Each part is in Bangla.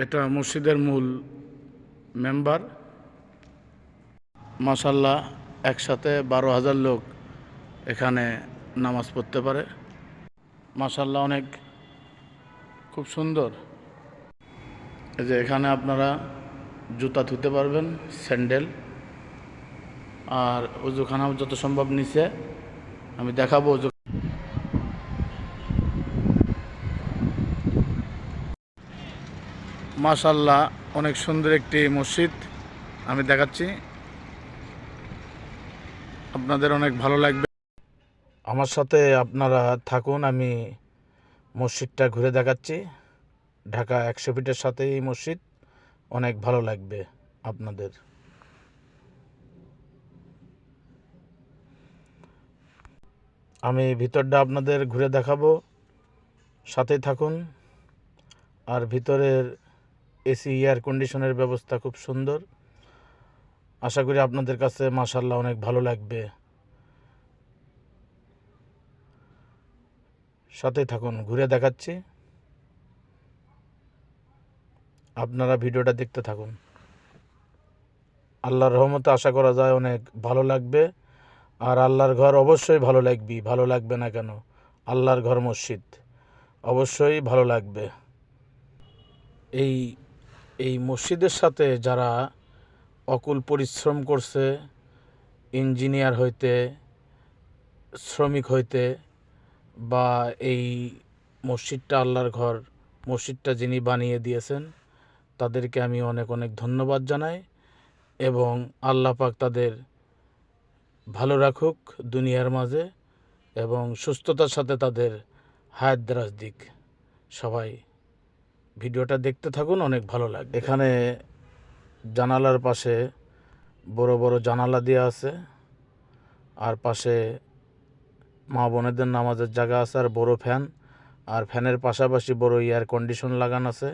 এটা মসজিদের মূল মেম্বার। মাসাল্লাহ একসাথে বারো হাজার লোক এখানে নামাজ পড়তে পারে। মাসাল্লাহ অনেক খুব সুন্দর। এই যে এখানে আপনারা জুতা ধুতে পারবেন, স্যান্ডেল। আর উজুখানা যত সম্ভব নিচে। আমি দেখাবো মাশাল্লাহ অনেক সুন্দর একটি মসজিদ আমি দেখাচ্ছি। আপনাদের অনেক ভালো লাগবে। আমার সাথে আপনারা থাকুন, আমি মসজিদটা ঘুরে দেখাচ্ছি। ঢাকা একশো ফিটের সাথে এই মসজিদ, অনেক ভালো লাগবে আপনাদের। আমি ভিতরটা আপনাদের ঘুরে দেখাবো, সাথেই থাকুন। আর ভিতরের এসি এয়ার কন্ডিশনের ব্যবস্থা খুব সুন্দর। আশা করি আপনাদের কাছে মাসাল্লাহ অনেক ভালো লাগবে। সাথেই থাকুন, ঘুরে দেখাচ্ছি। আপনারা ভিডিওটা দেখতে থাকুন। আল্লাহর রহমতে আশা করা যায় অনেক ভালো লাগবে। আর আল্লাহর ঘর অবশ্যই ভালো লাগবে ভালো লাগবে না কেন? আল্লাহর ঘর মসজিদ, অবশ্যই ভালো লাগবে। এই এই মসজিদের সাথে যারা অকুল পরিশ্রম করছে, ইঞ্জিনিয়ার হইতে, শ্রমিক হইতে বা এই মসজিদটা আল্লাহর ঘর, মসজিদটা যিনি বানিয়ে দিয়েছেন, তাদেরকে আমি অনেক অনেক ধন্যবাদ জানাই এবং আল্লাহ পাক তাদের ভালো রাখুক দুনিয়ার মাঝে এবং সুস্থতার সাথে তাদের হায়াত দিক। সবাই ভিডিওটা দেখতে থাকুন, অনেক ভালো লাগবে। এখানে জানালার পাশে বড় বড় জানালা দেওয়া আছে, আর পাশে মা বোনেদের নামাজের জায়গা আছে, আর বড় ফ্যান, আর ফ্যানের পাশাপাশি বড় এয়ার কন্ডিশন লাগানো আছে।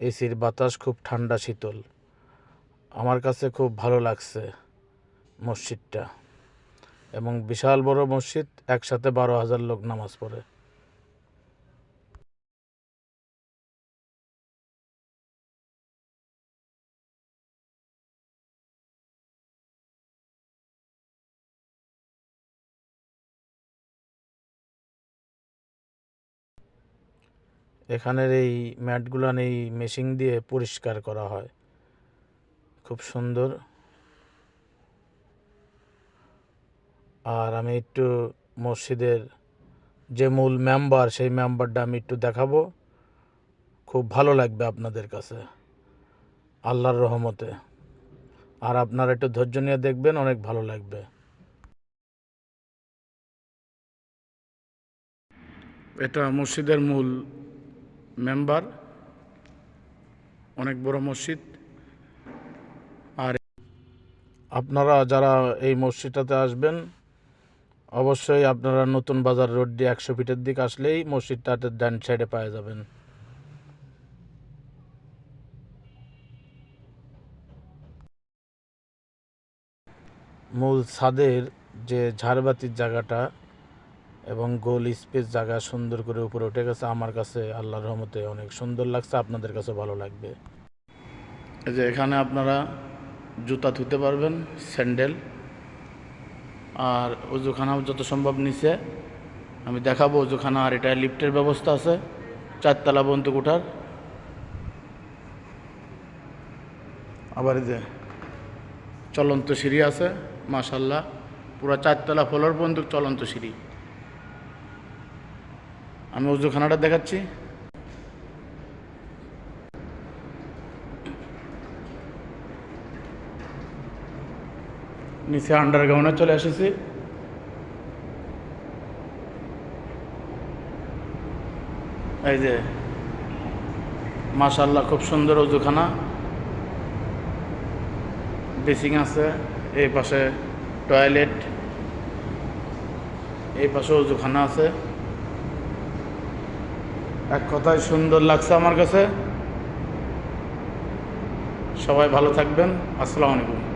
এসির বাতাস খুব ঠান্ডা, শীতল। আমার কাছে খুব ভালো লাগছে মসজিদটা। এবং বিশাল বড় মসজিদ, একসাথে বারো হাজার লোক নামাজ পড়ে। এখানের এই ম্যাটগুলান এই মেশিন দিয়ে পরিষ্কার করা হয়। খুব সুন্দর। আর আমি একটু মসজিদের যে মূল মেম্বার, সেই মেম্বারটা আমি একটু দেখাবো। খুব ভালো লাগবে আপনাদের কাছে, আল্লাহর রহমতে। আর আপনারা একটু ধৈর্য নিয়ে দেখবেন, অনেক ভালো লাগবে। এটা মসজিদের মূল মেম্বার, অনেক বড় মসজিদ, আর আপনারা যারা এই মসজিদটাতে আসবেন, অবশ্যই আপনারা নতুন বাজার রোড দিয়ে একশো ফিটের দিকে আসলেই মসজিদটাতে ডান সাইডে পাওয়া যাবেন। মূল ছাদের যে ঝাড়বাতির জায়গাটা এবং গোল স্পেস জায়গা সুন্দর করে উপরে উঠে গেছে। আমার কাছে আল্লাহর রহমতে অনেক সুন্দর লাগছে, আপনাদের কাছে ভালো লাগবে। এই যে এখানে আপনারা জুতা ধুতে পারবেন, স্যান্ডেল। আর উজুখানাও যত সম্ভব নিচে। আমি দেখাবো উজুখানা আর এটা লিফটের ব্যবস্থা আছে, চারতলা বন্ধু কোঠার আবার যে চলন্ত সিঁড়ি আছে মাশাল্লাহ পুরো চারতলা ফ্লোর পর্যন্ত চলন্ত সিঁড়ি। আমি উজুখানাটা দেখাচ্ছি। নিচে আন্ডারগ্রাউন্ডে চলে এসেছি। এই যে মাশাল্লাহ খুব সুন্দর উজুখানা। বেসিং আছে, এই পাশে টয়লেট এই পাশে উজুখানা আছে। এক কথায় সুন্দর লাগছে আমার কাছে। সবাই ভালো থাকবেন। আসসালামু আলাইকুম।